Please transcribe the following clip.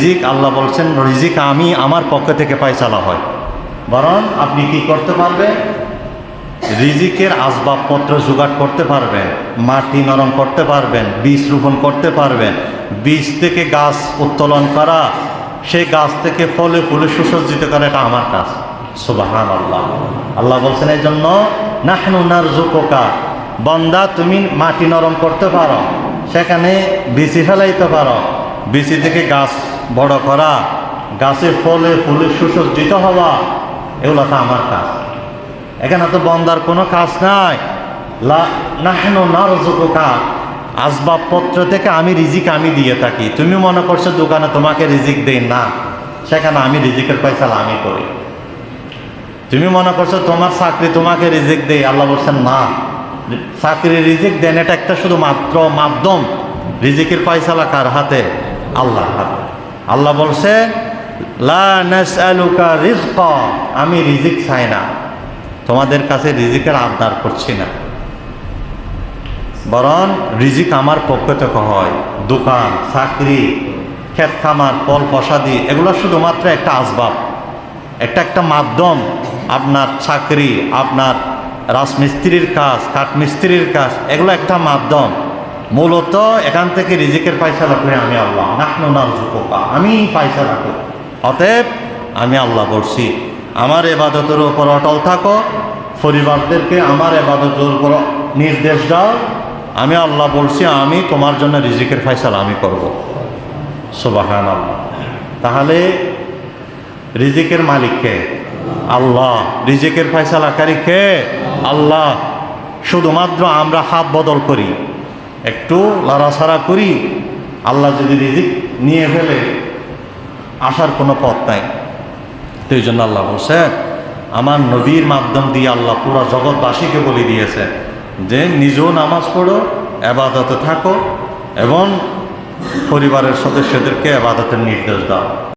রিজিক, আল্লাহ বলছেন, রিজিক আমি আমার পক্ষ থেকে পায়চালা হয়। বরং আপনি কি করতে পারবেন রিজিকের আসবাবপত্র জোগাড় করতে পারবেন, মাটি নরম করতে পারবেন, বীজ রোপণ করতে পারবেন, বীজ থেকে গাছ উত্তোলন করা, সেই গাছ থেকে ফলে ফুলে সুসজ্জিত করা, এটা আমার কাজ। সুবাহান আল্লাহ আল্লাহ বলছেন এই জন্য, নাহনু নার জুকোকা বন্দা, তুমি মাটি নরম করতে পারো, সেখানে বিচি ফেলাইতে পারো। বিচি থেকে গাছ বড় করা, গাছে ফলে ফুলে সুসজ্জিত হওয়া, এগুলো তো আমার কাজ। এখানে তো বন্দার কোনো কাজ নাই। নাহেনো নারজুকা আসবাবপত্র থেকে আমি রিজিক আমি দিয়ে থাকি। তুমি মনে করছ দোকানে তোমাকে রিজিক দেই না, সেখানে আমি রিজিকের পয়সা আমি করি। তুমি মনে করছ তোমার চাকরি তোমাকে রিজিক দেই, আল্লাহ বলছেন না। চাকরি রিজিক দেন, এটা একটা শুধু মাত্র মাধ্যম। রিজিকের পয়সালা কার হাতে? আল্লাহ। আল্লাহ বলছে আমি রিজিক চাই না। তোমাদের কাছে রিজিকের আবদার করছি না। বরং রিজিক আমার পক্ষ থেকে হয়। দোকান, চাকরি, ক্ষেত খামার, ফল ফসাদি এগুলো শুধুমাত্র একটা আসবাব। একটা একটা মাধ্যম। আপনার চাকরি, আপনার রাজমিস্ত্রির কাজ কাঠমিস্ত্রির কাজ, এগুলো একটা মাধ্যম। মূলত এখান থেকে রিজিকের পয়সা করি আমি আল্লাহ, নাহনু নারজুকুকা, আমি পয়সা রাখি অতএব আমি আল্লাহ বলছি, আমার এবাদতের উপর অটল থাকো, পরিবারদেরকে আমার এবাদতের উপর নির্দেশ দাও, আমি আল্লাহ বলছি, আমি তোমার জন্য রিজিকের ফয়সালা আমি করব। সুবাহান আল্লাহ তাহলে রিজিকের মালিক কে? আল্লাহ। রিজিকের ফয়সালাকারী কে? আল্লাহ। শুধুমাত্র আমরা হাত বদল করি। একটু লড়াছাড়া করি, আল্লাহ যদি রিজিক নিয়ে ফেলে, আসার কোনো পথ নাই। তো এই জন্য আল্লাহ বলছে, আমার নবীর মাধ্যম দিয়ে আল্লাহ পুরো জগৎবাসীকে বলে দিয়েছে যে, নিজেও নামাজ পড়ো, এবাদতে থাকো, এবং পরিবারের সদস্যদেরকে এবাদতের নির্দেশ দাও।